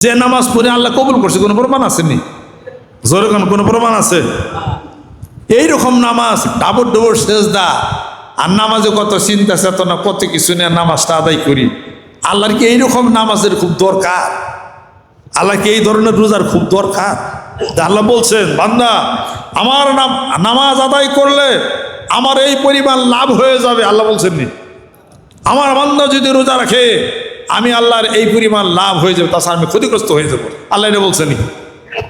যে নামাজ পড়ে আল্লাহ কবুল করছে, কোনো প্রমাণ আসেনি? জোরে কোন প্রমাণ আছে? এইরকম নামাজ ডাবর ডবর সেজদা, আর নামাজে কত চিন্তা চেতনা, কত কিছু নিয়ে নামাজটা আদায় করি। আল্লাহর কি এইরকম নামাজের খুব দরকার? আল্লাহকে এই ধরনের রোজার খুব দরকার? আল্লাহ বলছেন, বান্দা, আমার নাম, নামাজ আদায় করলে আমার এই পরিমাণ লাভ হয়ে যাবে। আল্লাহ বলছেন আমার বান্দা যদি রোজা রাখে আমি আল্লাহর এই পরিমাণ লাভ হয়ে যাবে, তাছাড়া আমি ক্ষতিগ্রস্ত হয়ে যাব। আল্লাহ এটা বলছেন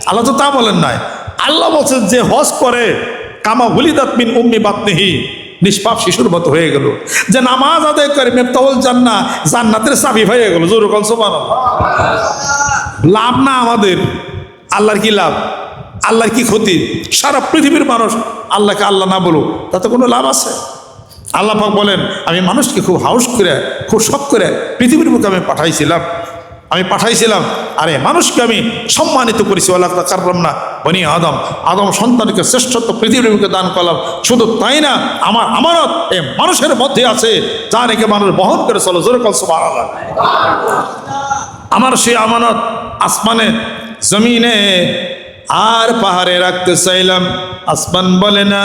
আল্লাহ তো তা বলেন নাই। আল্লাহ বলছেন যে হজ করে, কামা হুলিদাত মিন উম্মি বাতনিহি, নিষ্পাপ শিশুর মতো হয়ে গেল। যে নামাজ আদায় করে মেফতাউল জান্না জান্নাতের চাবি হয়ে গেল। জোর কল লাভ না আমাদের, আল্লাহর কি লাভ? আল্লাহর কি ক্ষতি? সারা পৃথিবীর মানুষ আল্লাহকে আল্লাহ না বলো তাতে কোনো লাভ আছে? আল্লাহ পাক বলেন, আমি মানুষকে খুব হাউস করে, খুব শখ করে পৃথিবীর বুকে আমি পাঠাইছিলাম। আমি পাঠাইছিলাম, আরে মানুষকে আমি সম্মানিত করেছি আল্লাহ কারলাম না বনি আদম। আদম সন্তানকে শ্রেষ্ঠত্ব পৃথিবীর বুকে দান করলাম। শুধু তাই না, আমার আমানত এ মানুষের মধ্যে আছে যা নাকি মানুষ বহন করে চলো, জোরে কল আমার সেই আমানত আসমানে, জমিনে আর পাহাড়ে রাখতে চাইলাম। আসমান বলে না,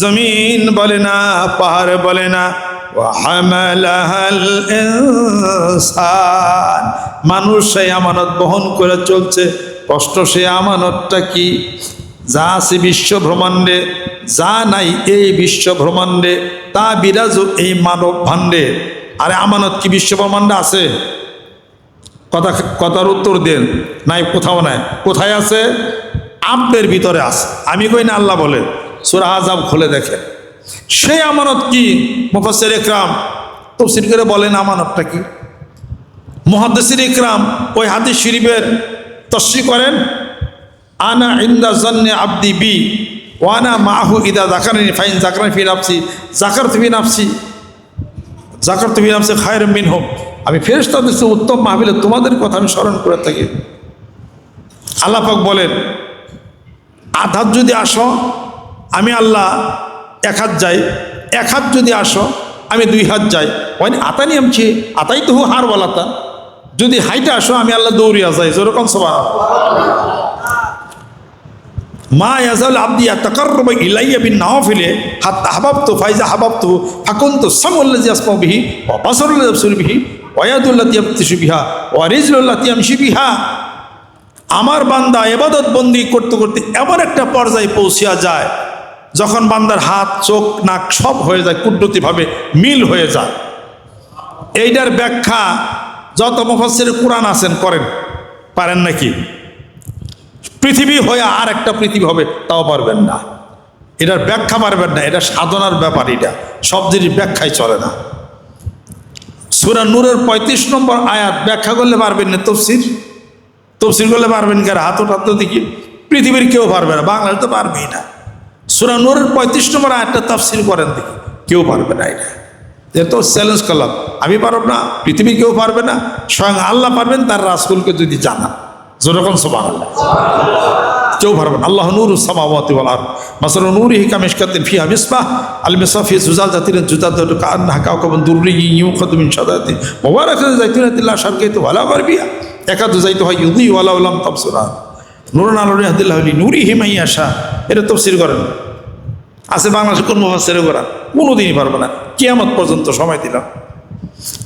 জমিন বলে না, পাহাড় বলে না। মানুষ সেই আমানত বহন করে চলছে। কষ্ট সে আমানতটা কি? যা আছে বিশ্ব ভ্রমণ্ডে যা নাই এই বিশ্ব ভ্রমণ্ডে তা বিরাজ এই মানব ভাণ্ডে। আরে আমানত কি বিশ্ব ব্রহ্মাণ্ডে আছে? কথা, কথার উত্তর দেন। নাই, কোথাও নাই। কোথায় আছে? আপনার ভিতরে আছে। আমি কই না আল্লাহ বলে, সুরা খুলে দেখে সেই আমানত কি? মুফাসের ইকরাম, তফসির করে বলেন আমানতটা কি? মহাদ্দেসির ইকরাম ওই হাদিস শরীফের তস্বি করেন, আনা ইন্দা জন্নে আব্দি বি ওয়ানা মাহু ইদা জাকারানি ফাইন জাকারানি ফি নাফসি জাকার ফি নাফসি জাকার তুমি নামছে খায়ের মিন হোক আমি ফেরেস্তাদের উত্তম মাহবিলে তোমাদের কথা আমি স্মরণ করে থাকি। আল্লাপাক বলেন আধাত যদি আসো, আমি আল্লাহ এক হাত যাই, এক হাত যদি আসো, আমি দুই হাত যাই। ওই আতানি আমছি আতাই তো হার বলাতা যদি হাইটে আসো, আমি আল্লাহ দৌড়িয়া যাই। যেরকম সবা মা ইয়াজাল আব্দি তাকাররব ইলাইয়া বিন নাওয়াফিলে হাত্তা হাবাবতু ফাইজা হাবাবতু ফাকুনতু সামুল্লাজি আসমা বিহি ওয়া বাসারুল্লাজি আবসুর বিহি ওয়া ইয়াদুল্লাতি ইয়াবতিশু বিহা ওয়া রিজলুল্লাতি ইয়ামশি বিহা। আমার বান্দা এবাদত বন্দি করতে করতে এমন একটা পর্যায়ে পৌঁছিয়া যায়, যখন বান্দার হাত, চোখ, নাক সব হয়ে যায়, কুদ্রতিভাবে মিল হয়ে যায়। এইটার ব্যাখ্যা যত মুফাসসির কোরআন আছেন করেন, পারেন নাকি? পৃথিবী হয়ে আর একটা পৃথিবী হবে, তাও পারবেন না। এটার ব্যাখ্যা পারবেন না, এটা সাধনার ব্যাপার এটা, সব জিনিস ব্যাখ্যায় চলে না। সুরা নূরের পঁয়ত্রিশ নম্বর আয়াত ব্যাখ্যা করলে পারবেন না তফসির। তফসির করলে পারবেন কার হাত ওঠাত দেখি পৃথিবীর কেউ পারবে না বাংলাদেশ তো পারবেই না। সুরা নূরের পঁয়ত্রিশ নম্বর আয়াতটা তফসির করেন দেখি, কেউ পারবে না এটা। এটা তো চ্যালেঞ্জ করলাম, আমি পারব না পৃথিবী কেউ পারবে না, স্বয়ং আল্লাহ পারবেন, তার রাসকুলকে যদি জানান। যেরকম সবান আল্লাহ কেউ পারবেন আল্লাহ নূর সামাওয়াতি আরদ। মাসাল নূরি হিকা মিশকাতিন ফিহা মিসবাহ আল মিসবাহ ফি জুজাল জাতিন জুজাল কান্না কাউকাবন দুররি ইউখাদু মিন শাদাতি মুবারাকাতুন জাইতুনাতিল্লাহ শারকাইতু ওয়ালা গারবিয়া একাদু জাইতু হয় ইউদি ওয়ালা উলাম তাবসুরা নুরুন আলোরি হাদিল্লাহ নূরি হিমাই আশা। এটা তফসির করেন। আছে বাংলাদেশে কোন মুফাসসির করা কোনোদিনই পারবে না। কিয়ামত পর্যন্ত সময় দিলাম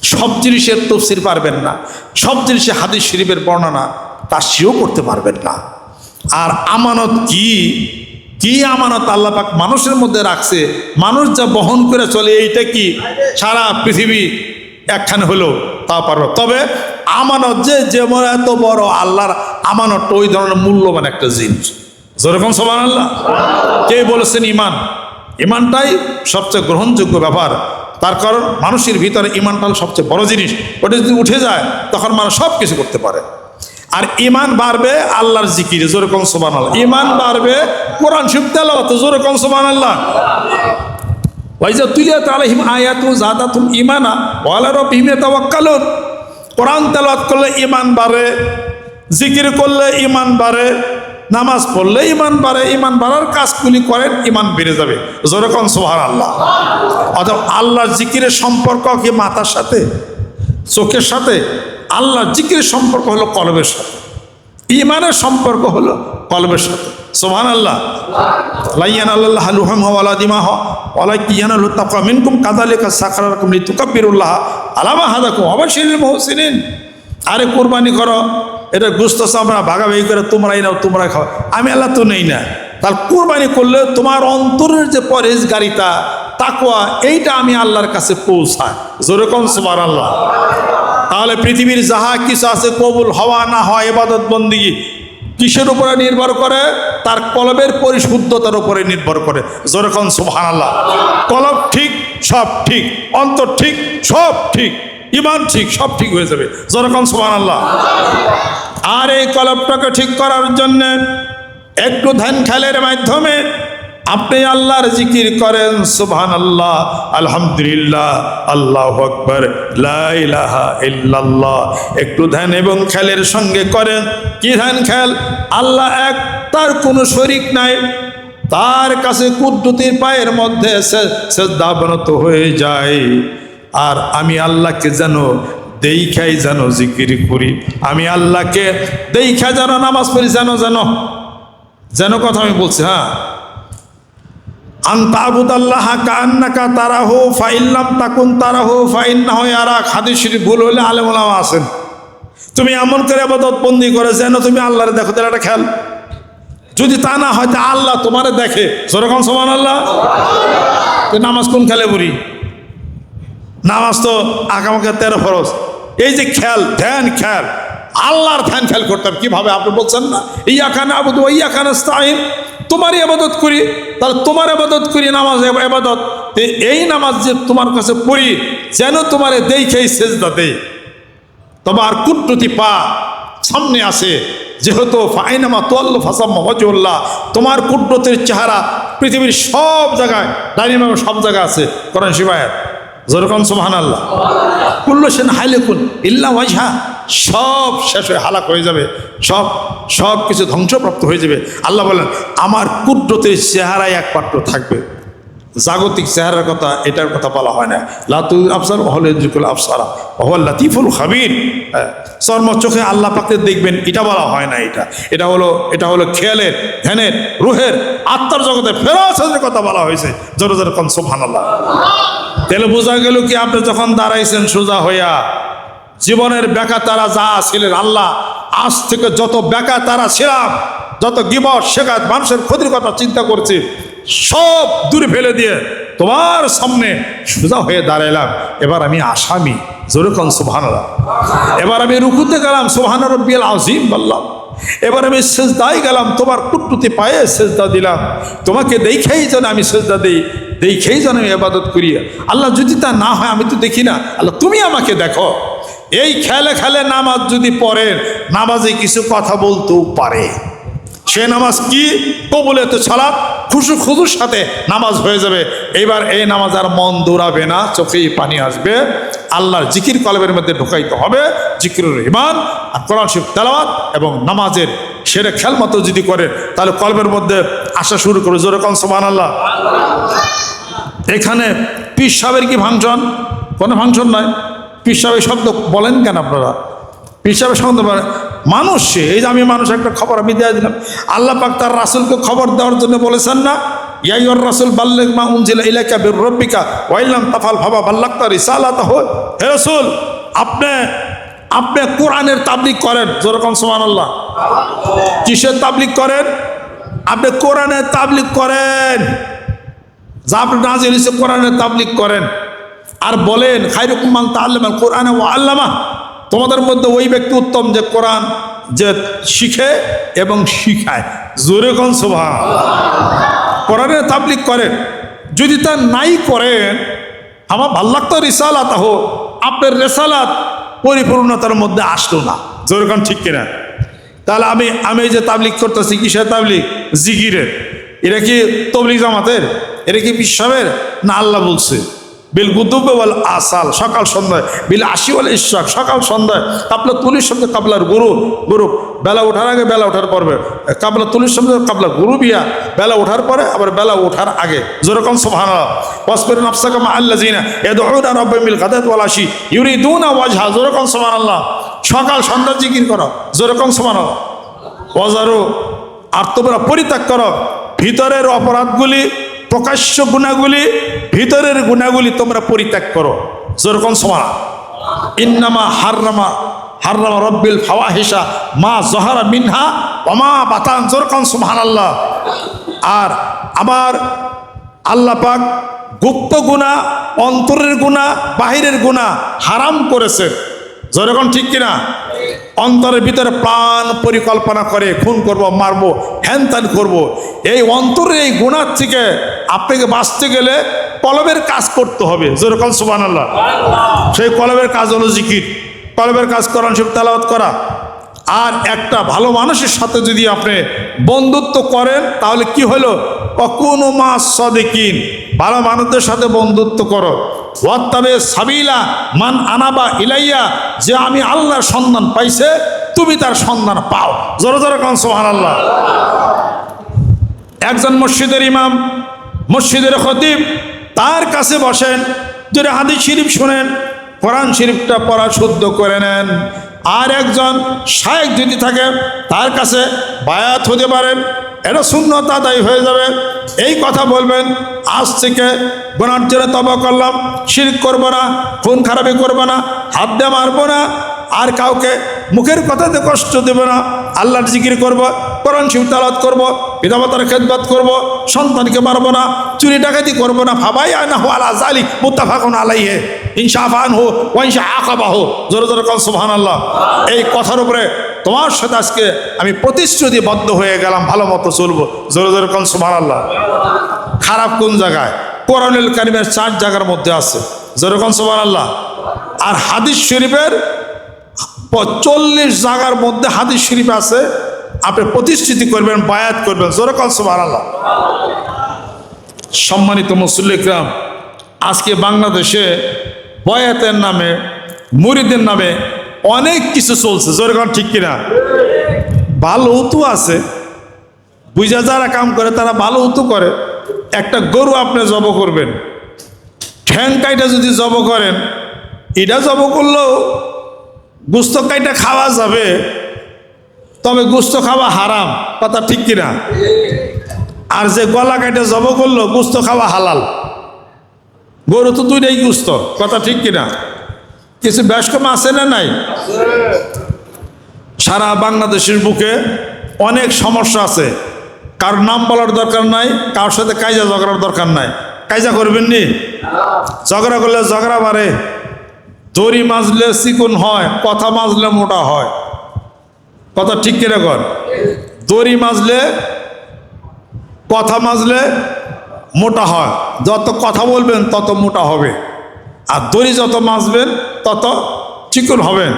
সব জিনিসের তফসির পারবেন না। সব জিনিসে হাদিস শরীফের বর্ণনা, তা সেও করতে পারবেন না। আর আমানত কি? কি আমানত আল্লাহ পাক মানুষের মধ্যে রাখছে? মানুষ যা বহন করে চলে, এইটা কি? সারা পৃথিবী একখানে হলো। তা পারবে তবে আমানত যে যেমন এত বড় আল্লাহর আমানত ওই ধরনের মূল্যবান একটা জিনিস যেরকম সমান আল্লাহ কে বলেছেন ইমান ইমানটাই সবচেয়ে গ্রহণযোগ্য ব্যাপার। তার কারণ মানুষের ভিতরে ইমানটা সবচেয়ে বড় জিনিস। ওটা যদি উঠে যায়, তখন মানুষ সব কিছু করতে পারে। আর ইমান বাড়বে আল্লাহর জিকিরে, জোরে কম সোবান আল্লাহ ইমান বাড়বে কোরআন শিব তেলাওয়াত, জোরে কম সোবান আল্লাহ ওয়াইজা তুলিয়াত আলাইহিম আয়াতু জাদাতুম ইমানা ওয়ালা রাব্বিহিম ইয়াতাওয়াক্কালুন কোরআন তেলাওয়াত করলে ইমান বাড়ে, জিকির করলে ইমান বাড়ে, নামাজ পড়লে ইমান বাড়ে ইমান বাড়ার কাজগুলি করেন ইমান বেড়ে যাবে। জোরে কম সোহার আল্লাহ অর্থাৎ আল্লাহর জিকিরের সম্পর্ক কি মাথার সাথে? চোখের সাথে? আল্লাহ জিকিরের সম্পর্ক হলো কলবের সাথে। ইমানের সম্পর্ক হলো কলবের সাথে। সোহান আল্লাহ লাইয়ান আল্লাহ হালুহাম ওয়ালা দিমা হ ওয়ালা কিয়ান আল্লাহ তাকা মিনকুম কাদা লেখা সকালার কাদালিকা সাকরার কুমলি তুকাব্বিরুল্লাহ আলামা হাদাকুম। অবশ্যই মহসিনিন। আরে কোরবানি করো। এটা গুস্ত চামড়া ভাগাভাগি করে তোমরাই নাও তোমরা খাও। আমি আল্লাহ তো নেই না। তাহলে কোরবানি করলে তোমার অন্তরের যে পরেজগারিতা তাকোয়া এইটা আমি আল্লাহর কাছে পৌঁছায় যেরকম সুমার আল্লাহ তাহলে পৃথিবীর যাহা কিছু আছে কবুল হওয়া না হয় এবাদত বন্দিগি কিসের উপরে নির্ভর করে? তার কলবের পরিশুদ্ধতার উপরে নির্ভর করে। যেরকম সুহান আল্লাহ কলব ঠিক, সব ঠিক। অন্তর ঠিক, সব ঠিক। ইমান ঠিক, সব ঠিক হয়ে যাবে। যেরকম সুহান আল্লাহ আর এই কলবটাকে ঠিক করার জন্যে একটু ধ্যান খেলের মাধ্যমে আপনি আল্লাহর জিকির করেন সুবহান আল্লাহ আলহামদুলিল্লাহ, আল্লাহ আকবর ইল্লাল্লাহ। একটু ধ্যান এবং খেলের সঙ্গে করেন। কি ধ্যান খেল? আল্লাহ এক, তার কোনো শরিক নাই। তার কাছে কুদ্দুতির পায়ের মধ্যে শ্রদ্ধাবনত হয়ে যায়। আর আমি আল্লাহকে যেন দেইখাই যেন জিকির করি। আমি আল্লাহকে দেইখা যেন, নামাজ পড়ি যেন যেন যেন কথা আমি বলছি হ্যাঁ। আন্তাবুদাল্লাহ কান্নাকা তারাহু ফাইল্লাম তাকুন ফাইন্নাহ আরা ভুল হলে তুমি এমন করে আবাদত বন্দি যেন তুমি আল্লাহরে দেখো, তাহলে একটা খেয়াল। যদি তা না হয়, তা আল্লাহ তোমারে দেখে। যেরকম সমান আল্লাহ নামাজ কোন খেলে বুড়ি নামাজ তো আগামাকে তেরো ফরজ। এই যে খেল ধ্যান খেল আল্লাহর ধ্যান খেল করতাম কীভাবে? আপনি বলছেন না ইয়া খান আবুদ ইয়া খান স্তাইন তোমারই আবাদত করি, তাহলে তোমার আবাদত করি, নামাজ আবাদত। এই নামাজ যে তোমার কাছে পড়ি, যেন তোমারে দেখেই সেজদা দেই। তোমার কুট্রতি পা সামনে আসে, যেহেতু ফাইনামা তোয়াল্ল ফাসাম্মা ওয়াজুল্লাহ তোমার কুট্রতির চেহারা পৃথিবীর সব জায়গায় ডাইনিমাম সব জায়গায় আছে। কোরআন শিবায়াত যেরকম সুবহান আল্লাহ কুল্লো সেন হাইলেকুন ইল্লা ওয়াজহা। সব শেষ হয়ে হালাক হয়ে যাবে। সব সব কিছু ধ্বংসপ্রাপ্ত হয়ে যাবে। আল্লাহ বলেন, আমার কুদ্রতের চেহারায় একমাত্র থাকবে। জাগতিক চেহারার কথা, এটার কথা বলা হয় না। লাতুল আফসার হলে জুকুল আফসারা হল লাতিফুল খাবির। চর্ম চোখে আল্লাহ পাকে দেখবেন, এটা বলা হয় না এটা। এটা হলো এটা হলো খেয়ালের ধ্যানের, রুহের, আত্মার জগতে ফেরাসের কথা বলা হয়েছে। জোর জোর কন সোহান আল্লাহ তাহলে বোঝা গেল কি আপনি যখন দাঁড়াইছেন সোজা হইয়া, জীবনের বেকা তারা যা ছিলেন, আল্লাহ, আজ থেকে যত বেকা তারা ছিলাম যত গিবর শেখাত মানুষের ক্ষতির কথা চিন্তা করছি, সব দূরে ফেলে দিয়ে তোমার সামনে সোজা হয়ে দাঁড়াইলাম। এবার আমি আসামি যেরকম সুবহানাল্লাহ। এবার আমি রুকুতে গেলাম সুবহান রব্বিয়াল আজিম বললাম। এবার আমি সেজদাই গেলাম, তোমার কুটুতি পায়ে সেজদা দিলাম। তোমাকে দেখেই যেন আমি সেজদা দিই, দেখেই যেন আমি এবাদত করি। আল্লাহ যদি তা না হয়, আমি তো দেখি না। আল্লাহ, তুমি আমাকে দেখো। এই খেলে খেলে নামাজ যদি পড়েন, নামাজে কিছু কথা বলতেও পারে। সে নামাজ কি? কবুলেতে ছাড়া খুশু খুশুর সাথে নামাজ হয়ে যাবে। এইবার এই নামাজ আর মন দৌড়াবে না, চোখেই পানি আসবে। আল্লাহর জিকির কলবের মধ্যে ঢুকাইতে হবে, জিকিরের ইমান আর কোরআন শিব তেলাওয়াত এবং নামাজের সেটা খেয়াল মতো যদি করে তাহলে কলবের মধ্যে আসা শুরু করে যেরকম সমান আল্লাহ এখানে পিস সাহেবের কি ফাংশন কোনো ফাংশন নয়। পিস সাহেবের শব্দ বলেন কেন আপনারা? পিস সাহেবের শব্দ বলেন, মানুষ সে, এই যে আমি মানুষ, একটা খবর আমি দিয়ে দিলাম। আল্লাহ পাক তার রাসুলকে খবর দেওয়ার জন্য বলেছেন না ইয়াইয়র রাসুল বাল্লেক মা উনজিলা ইলাকা বের রব্বিকা ওয়াইলাম তাফাল ভাবা বাল্লাক তার রিসালাত হয় হে রসুল, আপনি আপনি কোরআনের তাবলিক করেন, যেরকম সোমান আল্লাহ কিসের তাবলিক করেন? আপনি কোরআনের তাবলিক করেন। যা আপনি নাজিল হয়েছে কোরআনের তাবলিক করেন। আর বলেন খাইরুকুমান তাল্লামা কোরআনে ও আল্লামা তোমাদের মধ্যে ওই ব্যক্তি উত্তম যে কোরআন যে শিখে এবং শিখায়। জোরে কন শোভা কোরআনের তাবলিক করেন। যদি তা নাই করেন, আমার ভালো লাগতো রিসালাত হো আপনার রেসালাত পরিপূর্ণতার মধ্যে আসলো না। জোরে কন ঠিক কিনা? তাহলে আমি আমি যে তাবলিক করতেছি, কিসের তাবলিক জিকিরের। এটা কি তবলিক জামাতের? এটা কি বিশ্বাবের না, আল্লাহ বলছে। বিল গুদুবে বল আসাল, সকাল সন্ধ্যায়। বিল আশি বলে ইশাক সকাল সন্ধ্যায়। কাবলা তুলির শব্দে কাবলার গুরু গুরু বেলা ওঠার আগে বেলা ওঠার পর্বে। কাবলা তুলির শব্দে কাবলা গুরু বিয়া বেলা ওঠার পরে আবার বেলা ওঠার আগে। যেরকম সোহান ওয়াসফির নফসাকা মা আল্লাহ জিনা এ দৌড়া রব্বে মিল ওয়ালাশি ইউরি দুনা ওয়াজহা। যেরকম সোমান আল্লাহ সকাল সন্ধ্যা জিকির করো। যেরকম সোমান আল্লাহ আর তোমরা পরিত্যাগ করো। ভিতরের অপরাধগুলি প্রকাশ্য গুণাগুলি, ভিতরের গুণাগুলি তোমরা পরিত্যাগ করো। যেরকম সমান ইন্নামা হাররামা হাররামা রব্বিল ফাওয়াহিসা মা জহারা মিনহা অমা বাতান, যেরকম সুবহান আল্লাহ আর আমার আল্লাহ পাক গুপ্ত গুণা, অন্তরের গুণা, বাহিরের গুণা হারাম করেছে যেরকম ঠিক কিনা? অন্তরের ভিতরে প্রাণ পরিকল্পনা করে খুন করব, মারব হ্যান ত্যান করব। এই অন্তরের এই গুণার থেকে আপনাকে বাঁচতে গেলে কলবের কাজ করতে হবে। যেরকম সুবান আল্লাহ সেই কলবের কাজ হলো জিকির। কলবের কাজ করান সব তালাবাত করা। আর একটা ভালো মানুষের সাথে যদি আপনি বন্ধুত্ব করেন, তাহলে কি হলো? কখনো মা সদেকিন। ভালো মানুষদের সাথে বন্ধুত্ব করো। ওয়াত্তাবে সাবিলা মান আনাবা ইলাইয়া, যে আমি আল্লাহর সন্ধান পাইছে, তুমি তার সন্ধান পাও। জোরে জোরে কন সোহান আল্লাহ একজন মসজিদের ইমাম, মসজিদের খতিব, তার কাছে বসেন, যদি হাদিস শরীফ শোনেন, কোরআন শরীফটা পড়া শুদ্ধ করে নেন। আর একজন শায়েক যদি থাকে, তার কাছে বায়াত হতে পারেন এটা শূন্যতা দায়ী হয়ে যাবে। এই কথা বলবেন, আজ থেকে গোনার তব করলাম। শিরিক করব না, খুন খারাপি করব না, হাত দিয়ে মারবো না, আর কাউকে মুখের কথাতে কষ্ট দেব না। আল্লাহর জিকির করব, কোরআন শিব তালাত করব পিতামাতার খেদবাত করব, সন্তানকে মারবো না, চুরি ডাকাতি করব না ভাবাই আনা হো আলা জালি মুত্তাফাকুন আলাইহে ইনশাফান হো ওয়াইনশা আকাবা হো জোরে জোরে কল সুবহান আল্লাহ এই কথার উপরে তোমার সাথে আজকে আমি প্রতিশ্রুতিবদ্ধ হয়ে গেলাম, ভালো মতো চলবো। জোরে জোরে কল সুবহান আল্লাহ খারাপ কোন জায়গায়? কোরআনুল কারিমের চার জায়গার মধ্যে আছে। যেরকম সোমান আল্লাহ আর হাদিস শরীফের চল্লিশ জায়গার মধ্যে হাদিস শরীফ আছে আপনি প্রতিষ্ঠিতি করবেন, বায়াত করবেন। যেরকম সোমান আল্লাহ সম্মানিত মুসল্লিকরাম আজকে বাংলাদেশে বয়াতের নামে, মুরিদের নামে অনেক কিছু চলছে। যেরকম ঠিক কিনা? ভালো উতু আছে। বুঝা যারা কাম করে, তারা ভালো উতু করে। একটা গরু আপনি জব করবেন। ঠ্যাং কাইটা যদি জব করেন, এটা জব করলেও গুস্ত কাইটা খাওয়া যাবে। তবে গুস্ত খাওয়া হারাম, কথা ঠিক কিনা? আর যে গলা কাইটা জব করল, গুস্ত খাওয়া হালাল। গরু তো দুইটাই গুস্ত, কথা ঠিক কিনা? কিছু ব্যস্কম আছে না নাই? সারা বাংলাদেশের বুকে অনেক সমস্যা আছে। কারোর নাম বলার দরকার নাই, কারোর সাথে কাইজা ঝগড়ার দরকার নাই। কাইজা করবেন নি? ঝগড়া করলে ঝগড়া বাড়ে। দড়ি মাজলে চিকুন হয়, কথা মাজলে মোটা হয়। কথা ঠিক কিনা কর দড়ি মাজলে, কথা মাজলে মোটা হয়। যত কথা বলবেন, তত মোটা হবে। আর দড়ি যত মাজবেন, তত চিকুন হবেন।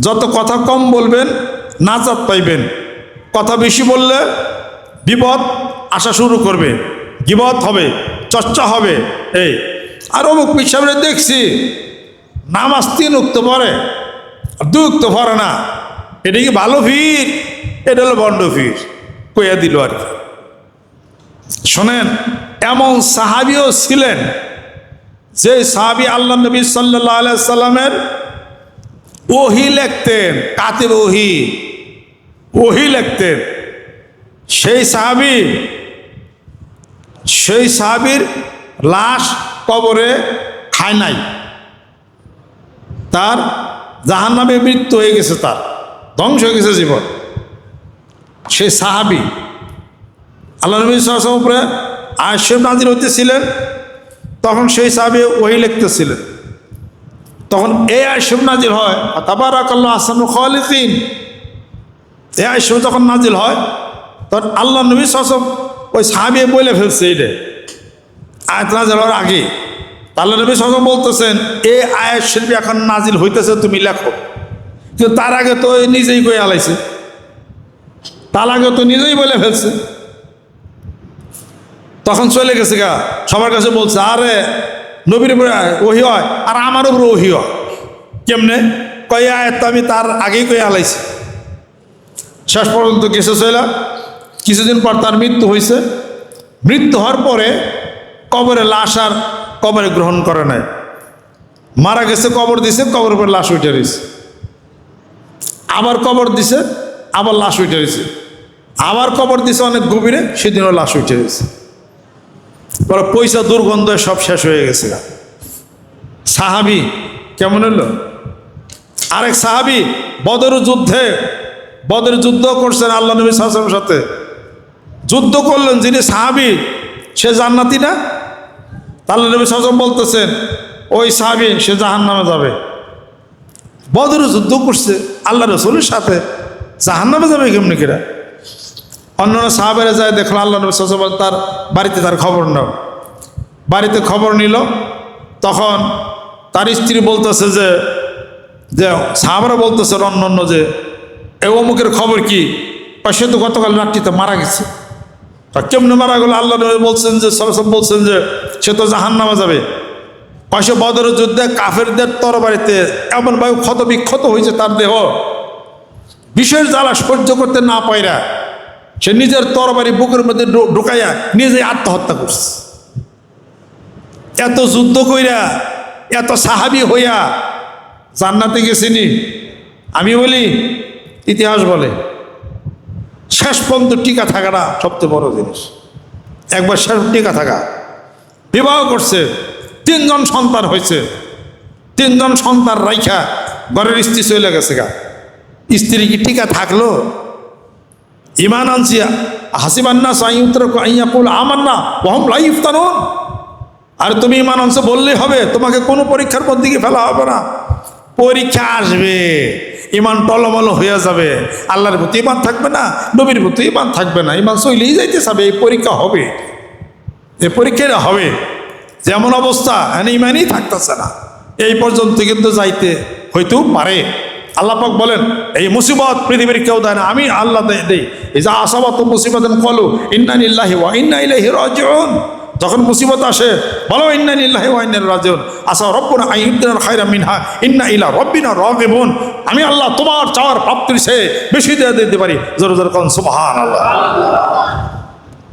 যত কথা কম বলবেন, নাজাত পাইবেন। কথা বেশি বললে বিপদ আসা শুরু করবে, গিবত হবে, চর্চা হবে। এই, আর অমুক পিসাবরে দেখছি, নামাজ তিন উক্ত পরে দুই উক্ত পরে না। এটা কি ভালো ভিড় এটা হলো বন্ড ভিড় কইয়া দিল আর কি। শোনেন, এমন সাহাবিও ছিলেন যে সাহাবি আল্লাহ নবী সাল্লামের ওহি লিখতেন কাতের ওহি। ওহি লিখতেন। সেই সাহাবি, সেই সাহাবির লাশ কবরে খায় নাই। তার জাহান নামে মৃত্যু হয়ে গেছে তার। ধ্বংস হয়ে গেছে জীবন। সেই সাহাবি আল্লাহ নবী সাল্লাম উপরে আয়সেব নাজির হইতেছিলেন, তখন সেই সাহাবি ওহি লিখতেছিলেন। তখন এই আয়সেব নাজির হয় তাবার আল্লাহ আসাম খালিদিন এই আয়সেব যখন নাজিল হয়, তখন আল্লাহ নবী সাসম ওই সাহাবি বলে ফেলছে এইটা আয়াত নাজিল হওয়ার আগে। আল্লাহ নবী সাসম বলতেছেন এই আয়াত শিল্পী এখন নাজিল হইতেছে, তুমি লেখো। কিন্তু তার আগে তো নিজেই কয়ে আলাইছে। তার আগে তো নিজেই বলে ফেলছে। তখন চলে গেছে গা, সবার কাছে বলছে, আরে, নবীর উপরে ওহি হয়, আর আমার উপরে ওহি হয়। কেমনে? কয়ে আয়াত আমি তার আগেই কয়ে আলাইছি। শেষ পর্যন্ত গেছে চলা কিছুদিন পর তার মৃত্যু হয়েছে মৃত্যু হওয়ার পরে কবরে লাশ আর কবরে গ্রহণ করে নাই। মারা গেছে, কবর দিছে কবর উপরে লাশ উঠে রয়েছে। আবার কবর দিছে, আবার লাশ উঠে রয়েছে। আবার কবর দিছে অনেক গভীরে, সেদিনও লাশ উঠে রয়েছে। পরে পয়সা, দুর্গন্ধ সব শেষ হয়ে গেছে। সাহাবি, কেমন হলো? আরেক সাহাবি, বদর যুদ্ধে, বদর যুদ্ধ করছেন আল্লাহ নবী সাল্লামের সাথে। যুদ্ধ করলেন যিনি সাহাবি, সে জান্নাতি না? আল্লাহ নবী সাল্লাম বলতেছেন, ওই সাহাবি, সে জাহান নামে যাবে। বদর যুদ্ধ করছে আল্লাহ রসুলের সাথে জাহান নামে যাবে কেমনি কিরা? অন্যান্য সাহাবেরা যায়, দেখল আল্লাহ সাল্লাম তার বাড়িতে তার খবর নাও। বাড়িতে খবর নিল, তখন তার স্ত্রী বলতেছে যে যে সাহাবারা বলতেছে অন্য অন্য যে, এ অমুকের খবর কি? সে তো গতকাল রাত্রিতে মারা গেছে। কেমনে মারা গেল? আল্লাহ বলছেন যে সব বলছেন যে, সে তো জাহান নামা যাবে। পাশে বদর যুদ্ধে কাফেরদের তরবারিতে এমন এমনভাবে ক্ষত বিক্ষত হয়েছে তার দেহ। বিশেষ জ্বালা সহ্য করতে না পাইরা সে নিজের তরবারি বুকের মধ্যে ঢুকাইয়া নিজে আত্মহত্যা করছে। এত যুদ্ধ কইরা, এত সাহাবি হইয়া জান্নাতে গেছিনি। আমি বলি, ইতিহাস বলে, শেষ পর্যন্ত টিকা থাকাটা সবচেয়ে বড় জিনিস। একবার শেষ টিকা থাকা। বিবাহ করছে তিনজন সন্তান হয়েছে। তিনজন সন্তান রাইখা ঘরের স্ত্রী চলে গেছে গা। স্ত্রী কি টিকা থাকল? ইমান আনছি, হাসিবান্না সাইউত্তর আইয়াকুল আমান্না ওহম লাইফ তানুন আর তুমি ইমান আনছো বললেই হবে, তোমাকে কোনো পরীক্ষার পর দিকে ফেলা হবে না। পরীক্ষা আসবে, ইমান টলমল হয়ে যাবে। আল্লাহর প্রতি ইমান থাকবে না, নবীর প্রতি ইমান থাকবে না। ইমান চলেই যাইতে যাবে এই পরীক্ষা হবে। এই পরীক্ষাটা হবে। যেমন অবস্থা এনে ইমানই থাকতেছে না। এই পর্যন্ত কিন্তু যাইতে হয়তো পারে। আল্লাহ পাক বলেন, এই মুসিবত পৃথিবীর কেউ দেয় না, আমি আল্লাহ দেই। এই যা আসাবত মুসিবত কলু ইন্নান ইল্লাহি ওয়া ইন্না ইলাইহি রাজিউন। যখন মুসিবত আসে, বলো ইন্নান ইল্লাহি ওয়া ইন্না রাজিউন। আসা রব্বুনা আইয়ুদ্দিনাল খায়রা মিনহা, ইন্না ইলা রব্বিনা রাগিবুন। আমি আল্লাহ তোমার চাওয়ার প্রাপ্তির সে বেশি দিয়ে দিতে পারি। জোরে জোরে কোন, সুবহানাল্লাহ।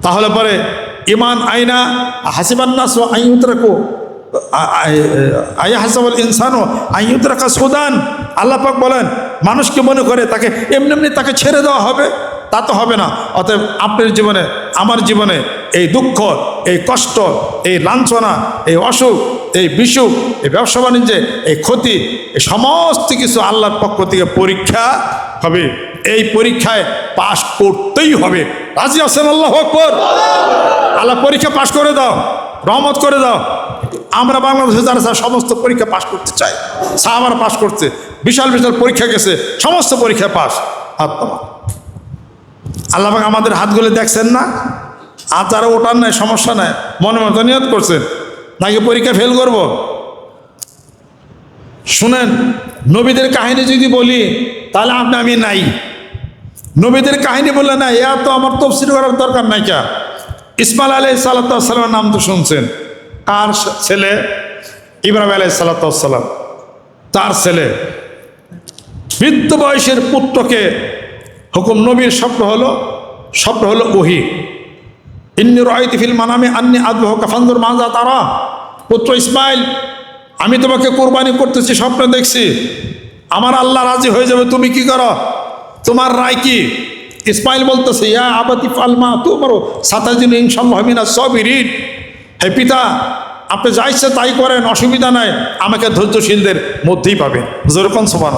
তাহলে পরে ইমান আইনা, হাসিবান্নাস আইয়ুতরাকু আয়া হাসাবল ইনসানও আইয়ুতরাকা সুদান। আল্লাহ পাক বলেন, মানুষকে মনে করে তাকে এমনি এমনি তাকে ছেড়ে দেওয়া হবে, তা তো হবে না। অতএব আপনার জীবনে, আমার জীবনে এই দুঃখ, এই কষ্ট, এই লাঞ্ছনা, এই অসুখ, এই বিসুখ, এই ব্যবসা বাণিজ্যে, এই ক্ষতি, এই সমস্ত কিছু আল্লাহর পক্ষ থেকে পরীক্ষা হবে। এই পরীক্ষায় পাশ করতেই হবে। রাজি আছেন আল্লাহ আকবর? আল্লাহ পরীক্ষা পাশ করে দাও, রহমত করে দাও। আমরা বাংলাদেশে যারা সমস্ত পরীক্ষা পাশ করতে চাই। সাহাবার পাশ করছে। বিশাল বিশাল পরীক্ষা গেছে। সমস্ত পরীক্ষা পাশ। তোমার আল্লাহ আমাদের হাতগুলো দেখছেন না? আর যারা ওটার নাই, সমস্যা নাই। মনে মতো নিয়ত করছেন। নাকি পরীক্ষা ফেল করব? শুনেন, নবীদের কাহিনী যদি বলি, তাহলে আপনি আমি নাই। নবীদের কাহিনী বললে না এ তো আমার তফসিল করার দরকার নাই কা। ইসমাল আলাই সাল্লাতামের নাম তো শুনছেন। কার ছেলে ইব্রাহিম আলাই সাল্লাতাম তার ছেলে বৃদ্ধ বয়সের পুত্রকে হুকুম নবীর স্বপ্ন হলো স্বপ্ন হলো ওহি। ইন্নি রয়তি ফিল মানামে আন্নি আদবহ কাফান্দুর মাজা তারা। পুত্র ইসমাইল, আমি তোমাকে কোরবানি করতেছি, স্বপ্নে দেখছি। আমার আল্লাহ রাজি হয়ে যাবে, তুমি কি করো? তোমার রায় কি? ইসমাইল বলতেছে, ইয়া আবাতি ফালমা তোমারও সাতাজিন ইনশাল্লাহ মিনা সবিরিন। হে পিতা, আপনি যা ইচ্ছে তাই করেন, অসুবিধা নাই, আমাকে ধৈর্যশীলদের মধ্যেই পাবেন। যেরকম সমান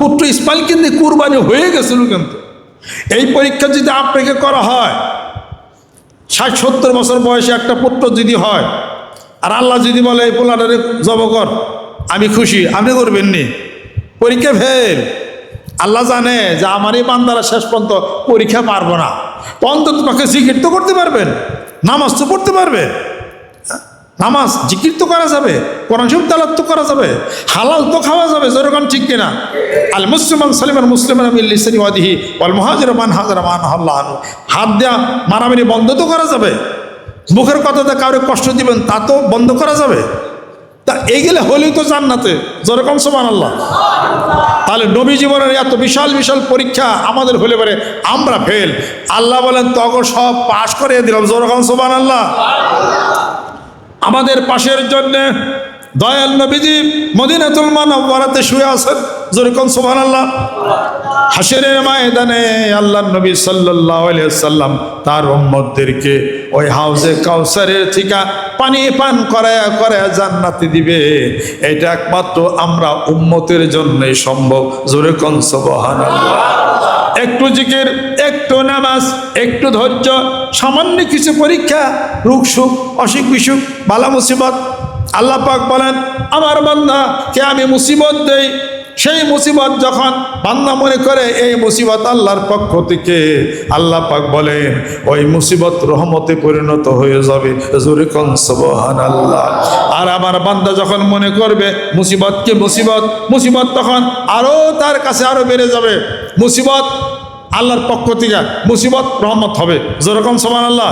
পুত্র ইসমাইল কিন্তু কুরবানি হয়ে গেছিল কিন্তু। এই পরীক্ষা যদি আপনাকে করা হয়, ষাট সত্তর বছর বয়সে একটা পুত্র যদি হয়, আর আল্লাহ যদি বলে, এই পোলাটারে জব কর, আমি খুশি, আপনি করবেন নি পরীক্ষা ফেল। আল্লাহ জানে যে আমার এই বান্দারা শেষ পর্যন্ত পরীক্ষা পারব না। অন্তত তোমাকে জিকির তো করতে পারবেন, নামাজ তো পড়তে পারবে নামাজ জিকির তো করা যাবে, কোরআন শরীফ তালাত তো করা যাবে, হালাল তো খাওয়া যাবে, যেরকম ঠিক কিনা। আল মুসলিমান সালিমান মুসলিমান লিসানি ওয়াদিহি ওয়াল মুহাজির মান হাজার মান হাত দেয়া, মারামারি বন্ধ তো করা যাবে। মুখের কথাতে কাউকে কষ্ট দিবেন, তা তো বন্ধ করা যাবে। তা এইগুলো হলেই তো জান্নাতে, যেরকম সমান আল্লাহ তাহলে নবী জীবনের এত বিশাল বিশাল পরীক্ষা আমাদের হলে পারে আমরা ফেল আল্লাহ বলেন তখন সব পাশ করে দিলাম, যেরকম সমান আল্লাহ আমাদের পাশের জন্য দয়াল নবীজি মদিনাতুল মানবরাতে শুয়ে আছেন, যেরকম সোভান আল্লাহ হাসিরের ময়দানে আল্লাহ নবী আলাইহি সাল্লাম তার উম্মতদেরকে ওই হাউজে কাউসারের থেকে পানি পান করায়া করায়া জান্নাতি দিবে। এটা একমাত্র আমরা উম্মতের জন্যই সম্ভব। জোরে কন সুবহানাল্লাহ। একটু জিকির, একটু নামাজ, একটু ধৈর্য, সামান্য কিছু পরীক্ষা, রোগ সুখ, অসুখ বিসুখ, বালা মুসিবত। আল্লাহ পাক বলেন, আমার বান্দা, কে আমি মুসিবত দেই সেই মুসিবত যখন বান্দা মনে করে, এই মুসিবত আল্লাহর পক্ষ থেকে। আল্লাহ পাক বলেন, ওই মুসিবত রহমতে পরিণত হয়ে যাবে। সুবহানাল্লাহ। আর আমার বান্দা যখন মনে করবে মুসিবতকে মুসিবত? মুসিবত তখন আরও তার কাছে আরও বেড়ে যাবে। মুসিবত আল্লাহর পক্ষ থেকে, মুসিবত রহমত হবে। যেরকম সমান আল্লাহ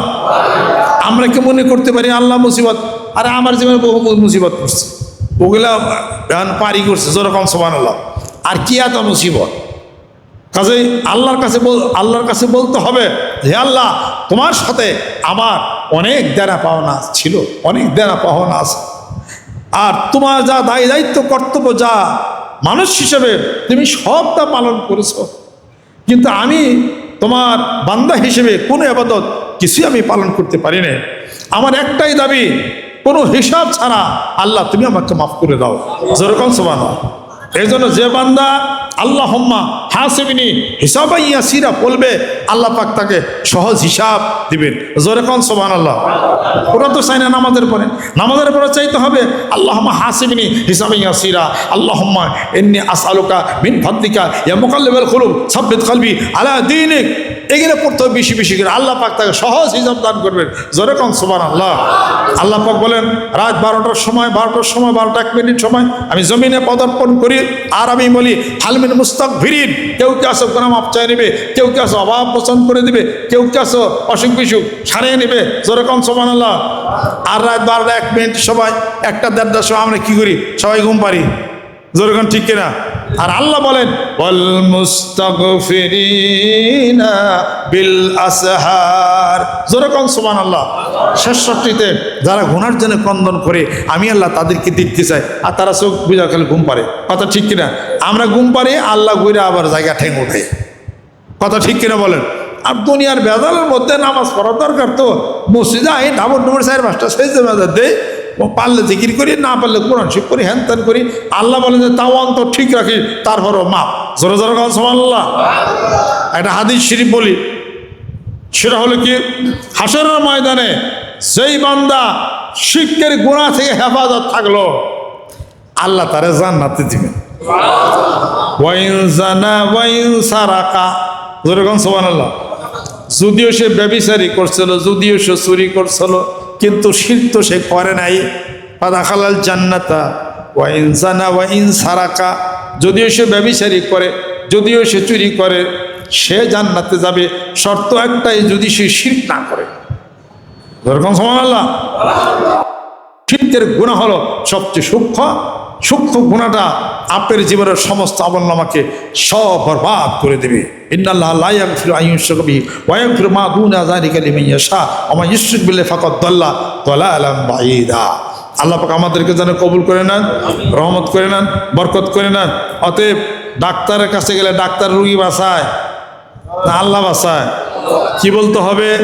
আমরা কি মনে করতে পারি আল্লাহ মুসিবত? আরে আমার জীবনে বহু মুসিবত করছে ওগুলা পারি করছে, যেরকম সমান আল্লাহ আর কি এত মুসিবত? কাজেই আল্লাহর কাছে আল্লাহর কাছে বলতে হবে, হে আল্লাহ, তোমার সাথে আমার অনেক দেনা পাওনা ছিল, অনেক দেনা পাওনা আছে। আর তোমার যা দায়ী দায়িত্ব, কর্তব্য, যা মানুষ হিসেবে তুমি সবটা পালন করেছ। কিন্তু আমি তোমার বান্দা হিসেবে কোনো আবাদত কিছুই আমি পালন করতে পারি না আমার একটাই দাবি কোনো হিসাব ছাড়া আল্লাহ তুমি আমাকে মাফ করে দাও। যেরকম সমান এই জন্য যে বান্দা আল্লাহ হম্মা হাসেবিনি হিসাবাই ইয়াসিরা বলবে, আল্লাহ পাক তাকে সহজ হিসাব দিবেন। যেরকম সমান আল্লাহ ওরা তো চাই না নামাজের পরে। নামাজের পরে চাইতে হবে আল্লাহ হম্মা হাসিবিনি হিসাবে ইয়াসিরা আল্লাহ হম্মা এমনি আসআলুকা মিন ফাদ্দিকা ইয়া মুকাল্লিবাল কুলুব, সাব্বিত কলবি আলা দীনিক। এগুলো পড়তে হবে বেশি বেশি করে। আল্লাহ পাক তাকে সহজ হিসাব দান করবেন। যেরকম সমান আল্লাহ আল্লাহ পাক বলেন, রাত বারোটার সময় বারোটার সময়, বারোটা এক মিনিট সময়, আমি জমিনে পদার্পণ করি আর আমি বলি হালমিন মুস্তাক ভিরিন কেউ কে আসো কোনো মাপ চাই নেবে? কেউ কে আসো অভাব পোষণ করে দিবে? কেউ কে আসো অসুখ বিসুখ সারিয়ে নেবে? যেরকম সমান আল্লাহ আর রাত বারোটা এক মিনিট সবাই, একটা দেড়টার সময় আমরা কী করি? সবাই ঘুম পারি যেরকম ঠিক কিনা? আর আল্লাহ বলেন বল বিল আসহার। যেরকম সুবহান আল্লাহ শেষ সত্যিতে যারা গুনার জন্য ক্রন্দন করে, আমি আল্লাহ তাদেরকে দেখতে চাই, আর তারা চোখ বুঝা খেলে ঘুম পারে কথা ঠিক কিনা? আমরা ঘুম পারি আল্লাহ ঘুরে আবার জায়গা ঠেং ওঠে কথা ঠিক কিনা বলেন? আর দুনিয়ার বেজালের মধ্যে নামাজ পড়ার দরকার তো। মসজিদে আই ডাবর ডুবর চার পাঁচটা সেজে মেজার দেয়। পারলে জিকির করি, না পারলে কোরআন শিব করি, হ্যান ত্যান করি। আল্লাহ বলেন যে, তাও অন্তর ঠিক রাখি, তারপরও মাপ জোরে জোরে আল্লাহ একটা হাদিস শরীফ বলি। সেটা হলো কি, হাসরের ময়দানে সেই বান্দা শিক্ষের গোড়া থেকে হেফাজত থাকল, আল্লাহ তারে জান্নাতে দিবেন। আল্লাহ যদিও সে ব্যবিচারি করছিল, যদিও সে চুরি করছিল কিন্তু শির তো সে করে নাই। পাদা খালাল জান্নাতা ওয়াইন জানা ওয়াইন সারাকা। যদিও সে ব্যবিচারি করে, যদিও সে চুরি করে, সে জান্নাতে যাবে। শর্ত একটাই, যদি সে শির না করে। ধরকম সমান আল্লাহ? শিল্পের গুণা হলো সবচেয়ে সূক্ষ্ম সূক্ষ্ম গুণাটা আপনার জীবনের সমস্ত আমলনামাকে সব বরবাদ করে দেবে। ওয়াম ফির মা আমার দালালাম বাঈদা। আল্লাহ আমাদেরকে যেন কবুল করে নেন, রহমত করে নেন, বরকত করে নেন। অতএব ডাক্তারের কাছে গেলে ডাক্তার রুগী বাঁচায় না আল্লাহ বাঁচায় কি বলতে হবে?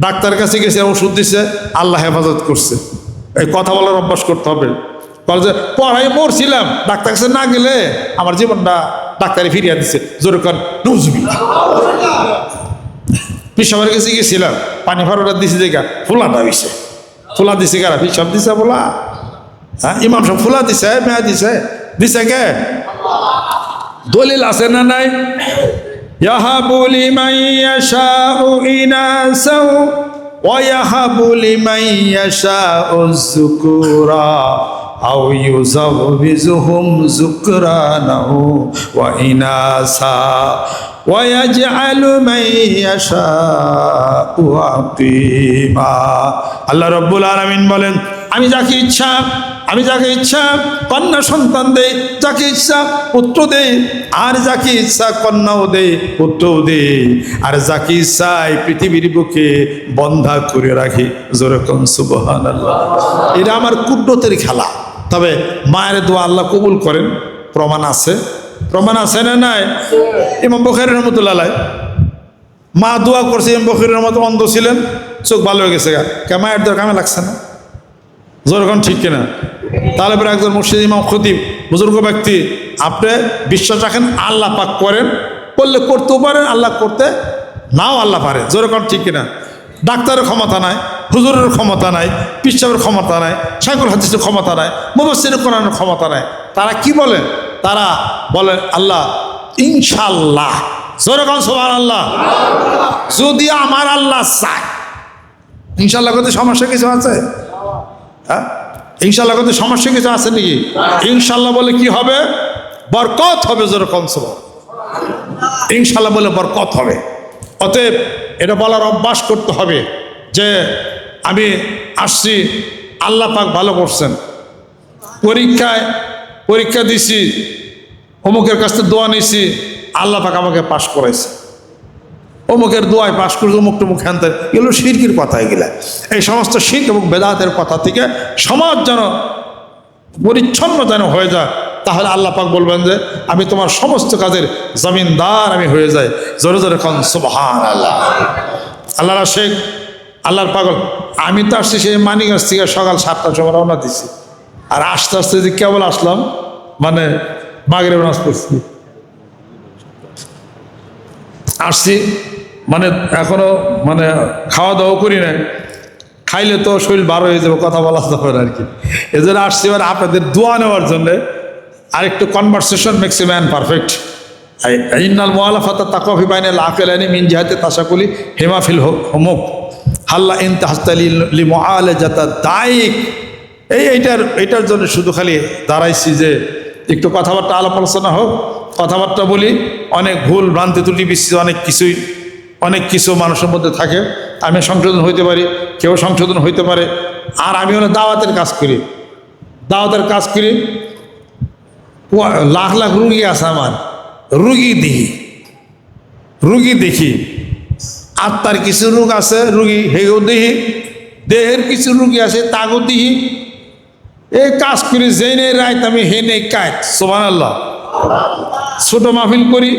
ডাক্তারের কাছে গেছে, ওষুধ দিছে, আল্লাহ হেফাজত করছে। এই কথা বলার অভ্যাস করতে হবে। বলে যে পড়াই মরছিলাম ডাক্তার কাছে না গেলে আমার জীবনটা ডাক্তারে ফিরিয়ে দিচ্ছে জোর কর নজুবিল্লা পিসাবের কাছে গেছিলাম পানি ফারোটা দিছে দেখা ফুলাটা হয়েছে ফুলা দিছে কারা পিসাব দিছে বলা হ্যাঁ ইমাম সব ফুলা দিছে মেয়া দিছে দিছে কে দলিল আছে না নাই يهب لمن يشاء إناثا ويهب لمن يشاء الذكورا أو يزوجهم ذكرانا وإناثا ويجعل من يشاء عقيما আল্লাহ রব্বুল আলমিন বলেন আমি যাকে ইচ্ছা আমি যাকে ইচ্ছা কন্যা সন্তান দেই যাকে ইচ্ছা পুত্র দেই আর যাকে ইচ্ছা কন্যাও দেই পুত্রও দেই আর যাকে ইচ্ছা এই পৃথিবীর বুকে বন্ধা করে রাখি যেরকম সুবহান এটা আমার কুদ্রতের খেলা তবে মায়ের দোয়া আল্লাহ কবুল করেন। প্রমাণ আছে। প্রমাণ আছে না নাই? ইমাম বখারি রহমতুল্লাহ। মা দোয়া করছে, ইমাম বখিরের মতো অন্ধ ছিলেন। চোখ ভালো হয়ে গেছে গা। মায়ের দোয়া কামে লাগছে না। যেরকম ঠিক কিনা? তাহলে পরে একজন মুর্শিদ ইমাম খতিব, বুজুর্গ ব্যক্তি, আপনি বিশ্বাস রাখেন, আল্লাহ পাক করেন। করলে করতেও পারেন, আল্লাহ করতে নাও আল্লাহ পারে। যেরকম ঠিক কিনা? ডাক্তারের ক্ষমতা নাই। হুজুরের ক্ষমতা নাই পিসাবের ক্ষমতা নাই, সাইকুল হাদিসের ক্ষমতা নাই মুবাসির কোরআনের ক্ষমতা নাই। তারা কি বলেন? তারা বলেন, আল্লাহ ইনশাল্লাহ যেরকম সোহান আল্লাহ যদি আমার আল্লাহ চায় ইনশাল্লাহ করতে সমস্যা কিছু আছে? হ্যাঁ? ইনশাল্লাহ করতে সমস্যা কিছু আছে নাকি? ইনশাল্লাহ বলে কি হবে? বরকত হবে যেরকম সব ইনশাল্লাহ বলে বরকত হবে। অতএব এটা বলার অভ্যাস করতে হবে যে আমি আসছি, আল্লাহ পাক ভালো করছেন। পরীক্ষায়, পরীক্ষা দিছি, অমুকের কাছ থেকে দোয়া নিছি, আল্লাহ পাক আমাকে পাশ করাইছে। অমুকের দোয়ায় পাশ করে অমুক টুমুক হ্যান এগুলো শিরকির কথা এগুলা। এই সমস্ত শির্ক এবং বেদাতের কথা থেকে সমাজ যেন পরিচ্ছন্ন যেন হয়ে যায়, তাহলে আল্লাহ পাক বলবেন যে, আমি তোমার সমস্ত কাজের জমিনদার আমি হয়ে যাই। জোরে জোরে কন সুবহান আল্লাহ আল্লাহর শেখ আল্লাহর পাগল, আমি তো আসছি সেই মানিগাছ থেকে সকাল সাতটার সময় রওনা দিছি। আর আস্তে আস্তে যে কেবল আসলাম মানে মাগরে নাচ করছি আসছি মানে এখনও মানে খাওয়া দাওয়া করি নাই। খাইলে তো শরীর বার হয়ে যাবে, কথা বলা যাবে আর কি এই জন্য আসছি এবার আপনাদের দোয়া নেওয়ার জন্যে আর একটু conversation makes a man perfect ইন্নাল মোয়ালাফাতা তাকফি বাইনে লাকেলানি মিন জিহাতে তাসাকুলি হেমাফিল হোক হোমুক। হাল্লা ইন তাহতালি লি মোয়ালে যাতা দায়িক এই এইটার এইটার জন্য শুধু খালি দাঁড়াইছি যে একটু কথাবার্তা আলাপ আলোচনা হোক, কথাবার্তা বলি, অনেক ভুল ভ্রান্তি ত্রুটি বিস্তৃত, অনেক কিছুই, অনেক কিছু মানুষের মধ্যে থাকে। আমি সংশোধন হইতে পারি, কেউ সংশোধন হইতে পারে। আর আমি হলো দাওয়াতের কাজ করি। দাওয়াতের কাজ করি। লাখ লাখ রুগী আছে আমার। রুগী দেখি। রুগী দেখি। আত্মার কিছু রোগ আছে, রুগী হেগেও দেখি দেহের কিছু রুগী আছে দেখি এই কাজ করি নেই রাইত আমি হে নেই কাজ সোমান আল্লাহ ছোট মাহফিল করি,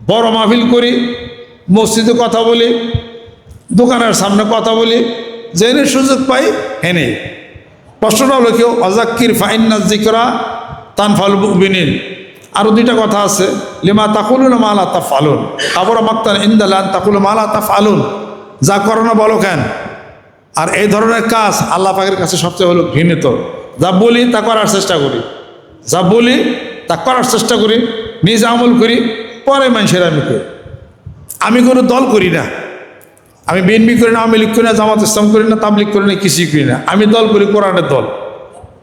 বড় মাহফিল করি, মসজিদে কথা বলি, দোকানের সামনে কথা বলি জেনে সুযোগ পাই হেনে প্রশ্নটা হলো কেউ অজাক্কির ফাইন্না জিকরা তানফাল বিনিন আরও দুইটা কথা আছে। লিমা তাকুলুন মালা তা ফালুন আবর মাক্তান ইন্দালান তাকুল মালা তা ফালুন যা করো না বলো কেন? আর এই ধরনের কাজ আল্লাহ পাকের কাছে সবচেয়ে হলো ঘৃণিত। যা বলি তা করার চেষ্টা করি। যা বলি তা করার চেষ্টা করি। নিজ আমল করি, পরে মানুষের আমি করি। আমি কোনো দল করি না। আমি বিএনপি করি না আমি লিখ করি না, জামাত ইসলাম করি না, তাবলিগ করি না, কিছুই করি না। আমি দল করি কোরআনের দল।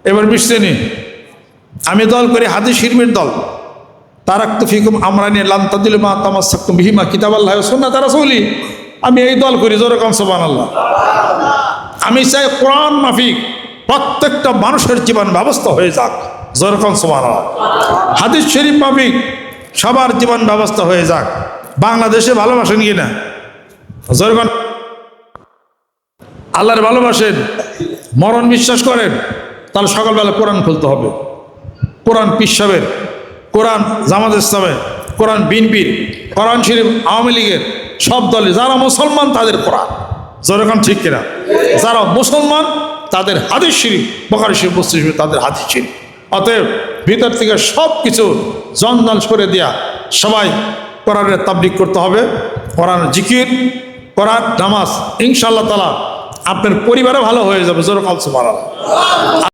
এবার নি আমি দল করি হাদিস শিরমির দল। তারাক ফিকুম আমরা নিয়ে লান্তা দিল মা তামার সাকুম বিহিমা কিতাব আল্লাহ শোনা তারা চলি আমি এই দল করি জোরকম সোবান আল্লাহ আমি চাই কোরআন মাফিক, প্রত্যেকটা মানুষের জীবন ব্যবস্থা হয়ে যাক জোরকম সোবান আল্লাহ হাদিস শরীফ মাফিক, সবার জীবন ব্যবস্থা হয়ে যাক। বাংলাদেশে ভালোবাসেন কি না? জোরকম আল্লাহর ভালোবাসেন, মরণ বিশ্বাস করেন, তাহলে সকালবেলা কোরআন খুলতে হবে। কোরআন পিসাবের কোরআন জামাত ইসলামের, কোরআন বিনপির কোরআন শরীফ, আওয়ামী লীগের সব দলে যারা মুসলমান, তাদের কোরআন। যেরকম ঠিক কিনা? যারা মুসলমান, তাদের হাদিস শরীফ বকারি শরীফ, মুসলিম তাদের হাদিস শরীফ। অতএব ভিতর থেকে সব কিছু জঞ্জাল সরে দেয়া সবাই কোরআনের তাবলিক করতে হবে। কোরআন জিকির, কোরআন, নামাজ, ইনশাআল্লাহ তালা আপনার পরিবারে ভালো হয়ে যাবে। যেরকম সুবহানাল্লাহ।